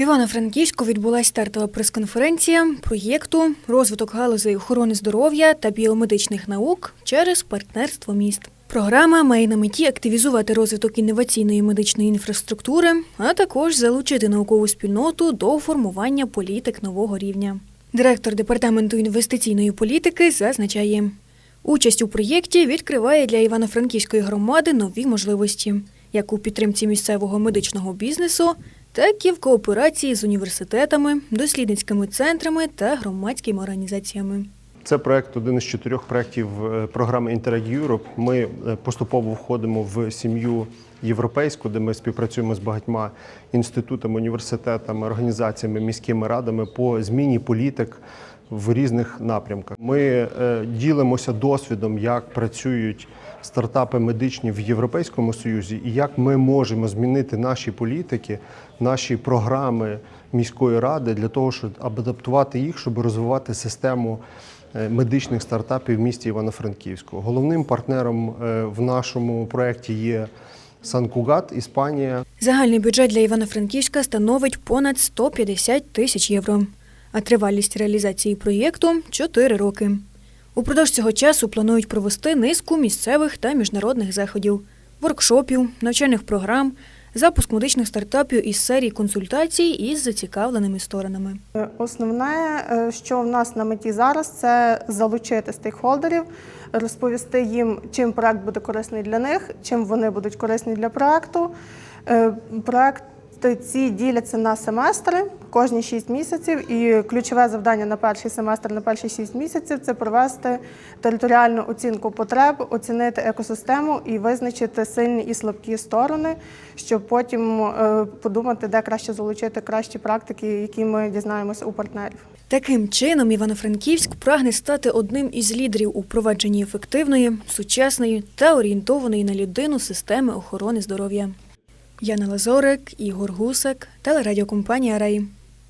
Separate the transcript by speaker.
Speaker 1: В Івано-Франківську відбулася стартова прес-конференція проєкту розвиток галузей охорони здоров'я та біомедичних наук через партнерство міст. Програма має на меті активізувати розвиток інноваційної медичної інфраструктури, а також залучити наукову спільноту до формування політик нового рівня. Директор департаменту інвестиційної політики зазначає, участь у проєкті відкриває для Івано-Франківської громади нові можливості, як у підтримці місцевого медичного бізнесу, так і в кооперації з університетами, дослідницькими центрами та громадськими організаціями.
Speaker 2: Це проект один із чотирьох проєктів е, програми Interreg Europe. Ми е, поступово входимо в сім'ю європейську, де ми співпрацюємо з багатьма інститутами, університетами, організаціями, міськими радами по зміні політик в різних напрямках. Ми е, ділимося досвідом, як працюють стартапи медичні в Європейському Союзі, і як ми можемо змінити наші політики, наші програми міської ради для того, щоб адаптувати їх, щоб розвивати систему е, медичних стартапів в місті Івано-Франківську. Головним партнером е, в нашому проєкті є Санкугат, Іспанія.
Speaker 1: Загальний бюджет для Івано-Франківська становить понад 150 тисяч євро, а тривалість реалізації проєкту 4 роки. Упродовж цього часу планують провести низку місцевих та міжнародних заходів, воркшопів, навчальних програм, запуск медичних стартапів із серії консультацій із зацікавленими сторонами.
Speaker 3: Основне, е, що в нас на меті зараз, це залучити стейкхолдерів, розповісти їм, чим проект буде корисний для них, чим вони будуть корисні для проекту. Е, Проекти ці діляться на семестри кожні 6 місяців, і ключове завдання на перший семестр, на перші 6 місяців це провести територіальну оцінку потреб, оцінити екосистему і визначити сильні і слабкі сторони, щоб потім е, подумати, де краще залучити кращі практики, які ми дізнаємося у партнерів.
Speaker 1: Таким чином, Івано-Франківськ прагне стати одним із лідерів у впровадженні ефективної, сучасної та орієнтованої на людину системи охорони здоров'я. Яна Лазорик, Ігор Гусак, телерадіокомпанія Рай.